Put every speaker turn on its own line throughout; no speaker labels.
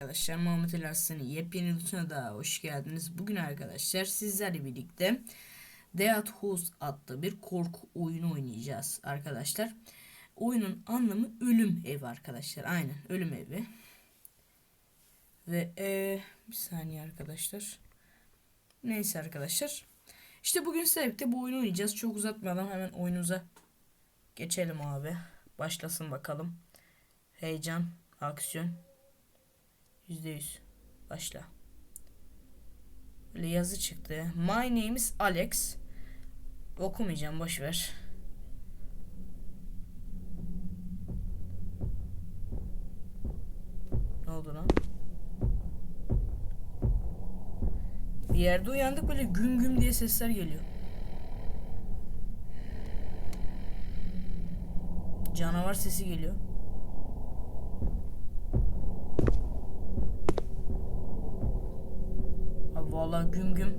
Arkadaşlar Muhammed El Aslan'ın yepyeni videosuna da hoş geldiniz. Bugün arkadaşlar sizlerle birlikte Dead House adlı bir korku oyunu oynayacağız arkadaşlar. Oyunun anlamı ölüm evi arkadaşlar. Aynen ölüm evi. Ve eee, bir saniye arkadaşlar. Neyse arkadaşlar. İşte bugün sizlerle bu oyunu oynayacağız. Çok uzatmadan hemen oyunumuza geçelim abi. Başlasın bakalım. Heyecan, aksiyon. Yüzde yüz. Başla. Böyle yazı çıktı. My name is Alex. Okumayacağım boş ver. Ne oldu lan? Bir yerde uyandık böyle güm güm diye sesler geliyor. Canavar sesi geliyor. Vallahi güm güm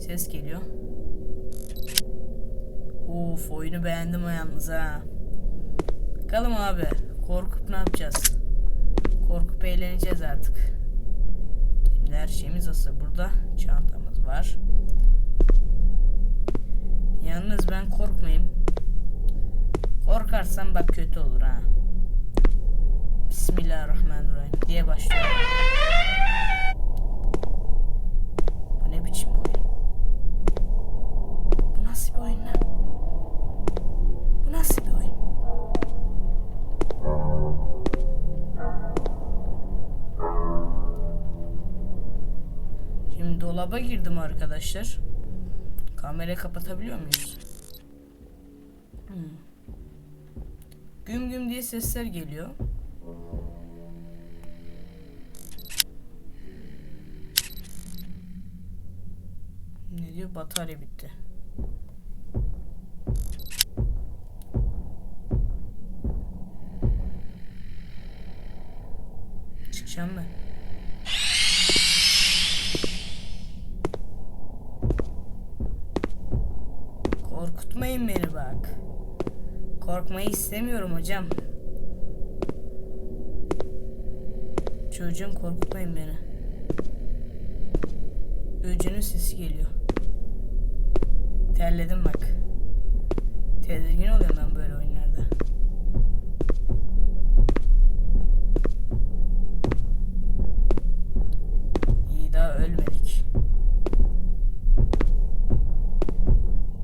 ses geliyor. Of oyunu beğendim yalnız ha. Bakalım abi korkup ne yapacağız? Korkup eğleneceğiz artık. Şimdi her şeyimiz hazır. Burada çantamız var. Yalnız ben korkmayayım. Korkarsam bak kötü olur ha. Bismillahirrahmanirrahim diye başlıyorum. Dolaba girdim arkadaşlar. Kamerayı kapatabiliyor muyuz? Hmm. Güm güm diye sesler geliyor. Ne diyor? Batarya bitti. Çıkacağım ben. Korkutmayın beni bak. Korkmayı istemiyorum hocam. Çocuğum korkutmayın beni. Öcünün sesi geliyor. Terledim bak. Tedirgin oluyorum ben böyle oyunlarda. İyi daha ölmedik.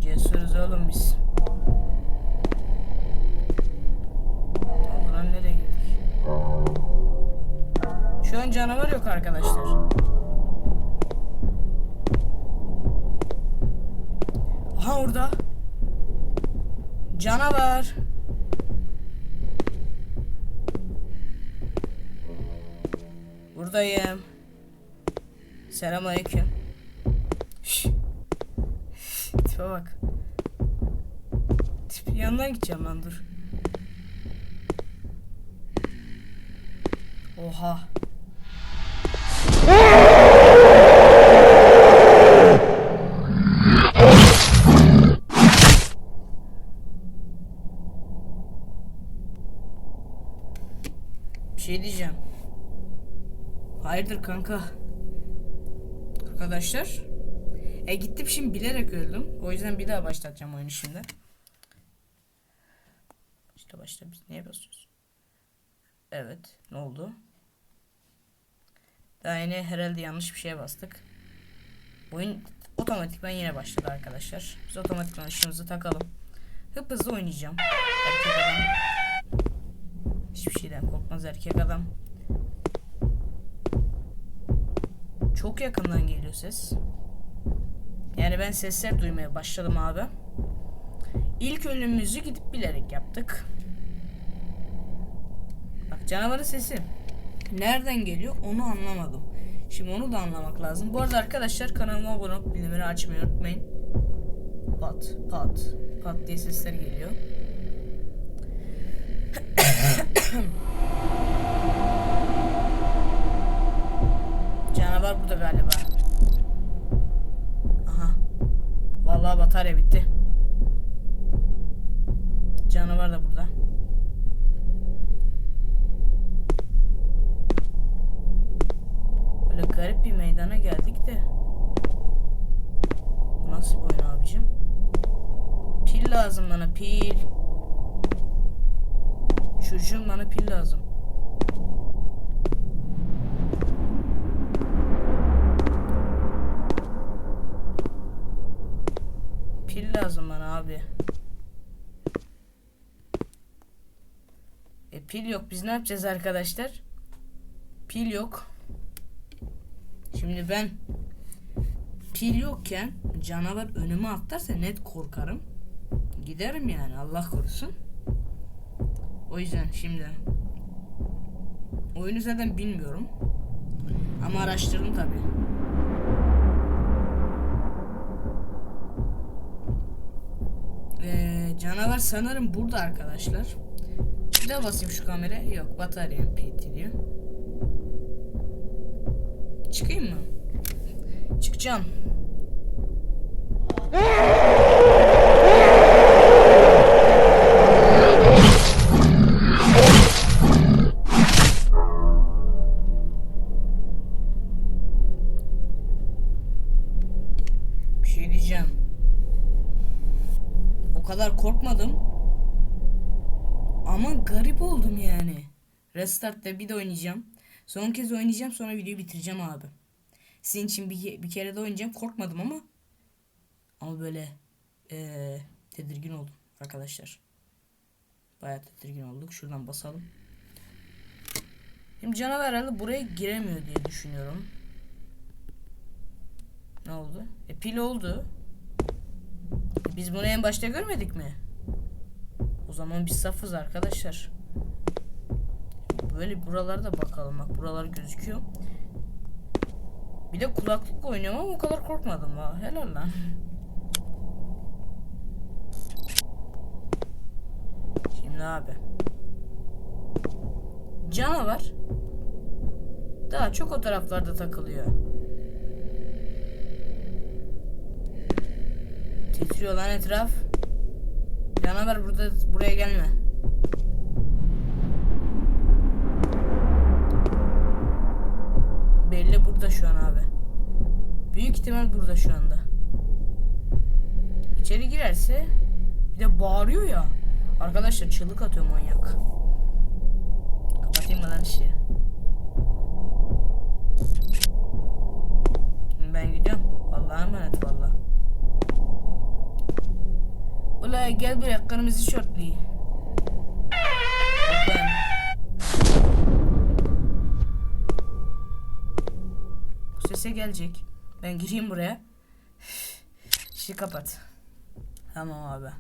Cesuruz oğlum biz. Yok arkadaşlar. Aha orada. Canavar. Buradayım. Selamünaleyküm. Şş. Tipe bak. Tip yanından gideceğim lan dur. Oha. Bir şey diyeceğim. Hayırdır kanka? Arkadaşlar. E gittim şimdi bilerek öldüm. O yüzden bir daha başlatacağım oyunu şimdi. İşte başta biz niye basıyoruz? Evet. Ne oldu? Daha yine herhalde yanlış bir şeye bastık. Oyun otomatikman yine başladı arkadaşlar. Biz otomatikman ışığımızı takalım. Hıp hızlı oynayacağım. Erkek adam. Hiçbir şeyden korkmaz erkek adam. Çok yakından geliyor ses. Yani ben sesler duymaya başladım abi. İlk ölümümüzü gidip bilerek yaptık. Bak canavarın sesi nereden geliyor onu anlamadım. Şimdi onu da anlamak lazım. Bu arada arkadaşlar kanalıma abone olup bildirimleri açmayı unutmayın. Pat pat pat diye sesler geliyor. Canavar burada galiba. Aha. Vallahi batarya bitti. Canavar da burada. Böyle garip bir meydana geldik de. Bu nasıl bir oyun abicim? Pil lazım bana pil. Çocuğum bana pil lazım. Pil lazım bana abi. E pil yok. Biz ne yapacağız arkadaşlar? Pil yok. Şimdi ben pil yokken canavar önüme atlarsa net korkarım. Giderim yani Allah korusun. O yüzden şimdi oyunu zaten bilmiyorum. Ama araştırdım tabi. Ee, canavar sanırım burada arkadaşlar. Bir daha basayım şu kamera. Yok batarya PT diyor. Çıkayım mı? Çıkacağım. Kadar korkmadım. Ama garip oldum yani. Restart'ta bir de oynayacağım. Son kez oynayacağım sonra videoyu bitireceğim abi. Sizin için bir, bir kere de oynayacağım. Korkmadım ama. Ama böyle eee, tedirgin oldum arkadaşlar. Bayağı tedirgin olduk. Şuradan basalım. Şimdi canavar herhalde buraya giremiyor diye düşünüyorum. Ne oldu? E pil oldu. Biz bunu en başta görmedik mi? O zaman biz safız arkadaşlar. Böyle buralarda bakalım bak buralar gözüküyor. Bir de kulaklıkla oynuyorum ama o kadar korkmadım ha. Helal lan. Şimdi abi. Canavar daha çok o taraflarda takılıyor. Titriyor lan etraf. Canavar burada buraya gelme. Belli burada şu an abi. Büyük ihtimal burada şu anda. İçeri girerse bir de bağırıyor ya. Arkadaşlar çığlık atıyor manyak. Kapatayım mı lan işi? Ben gidiyorum. Allah'a emanet valla. Ula gel buraya kırmızı şortlu. Ben. Bu sese gelecek. Ben gireyim buraya. İşi kapat. Tamam abi.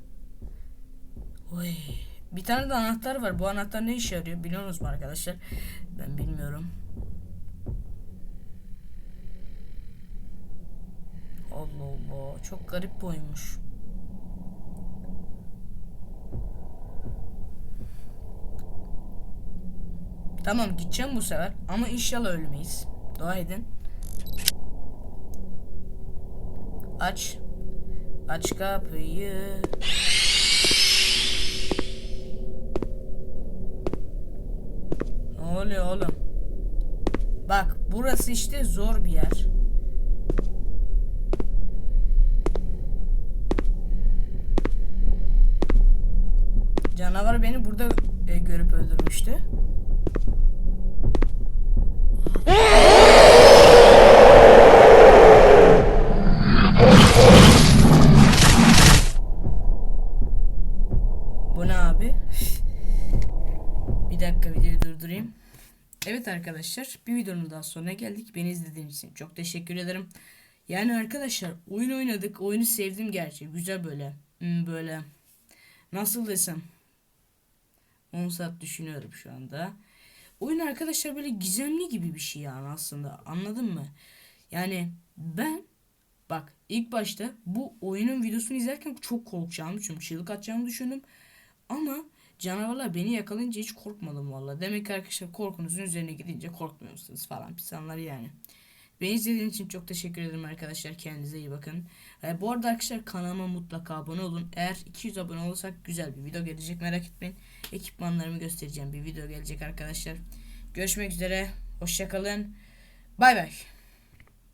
Oy. Bir tane de anahtar var. Bu anahtar ne işe yarıyor biliyorsunuz mu arkadaşlar? Ben bilmiyorum. Allah Allah. Çok garip bir oyunmuş. Tamam gideceğim bu sefer ama inşallah ölmeyiz. Dua edin. Aç. Aç kapıyı. Ne oluyor oğlum? Bak burası işte zor bir yer. Canavar beni burada e, görüp öldürmüştü. Bu ne abi? Bir dakika videoyu durdurayım. Evet arkadaşlar bir videonun daha sonuna geldik. Beni izlediğiniz için çok teşekkür ederim. Yani arkadaşlar oyun oynadık. Oyunu sevdim gerçi. Güzel böyle. Hmm, böyle. Nasıl desem. 10 saat düşünüyorum şu anda. Oyun arkadaşlar böyle gizemli gibi bir şey yani aslında. Anladın mı? Yani ben bak ilk başta bu oyunun videosunu izlerken çok korkacağımı düşündüm. Çığlık atacağımı düşündüm. Ama canavarlar beni yakalayınca hiç korkmadım valla. Demek ki arkadaşlar korkunuzun üzerine gidince korkmuyorsunuz falan pisanlar yani. Beni izlediğiniz için çok teşekkür ederim arkadaşlar. Kendinize iyi bakın. Ee, bu arada arkadaşlar kanalıma mutlaka abone olun. Eğer 200 abone olursak güzel bir video gelecek merak etmeyin. Ekipmanlarımı göstereceğim bir video gelecek arkadaşlar. Görüşmek üzere. Hoşçakalın. Bay bay.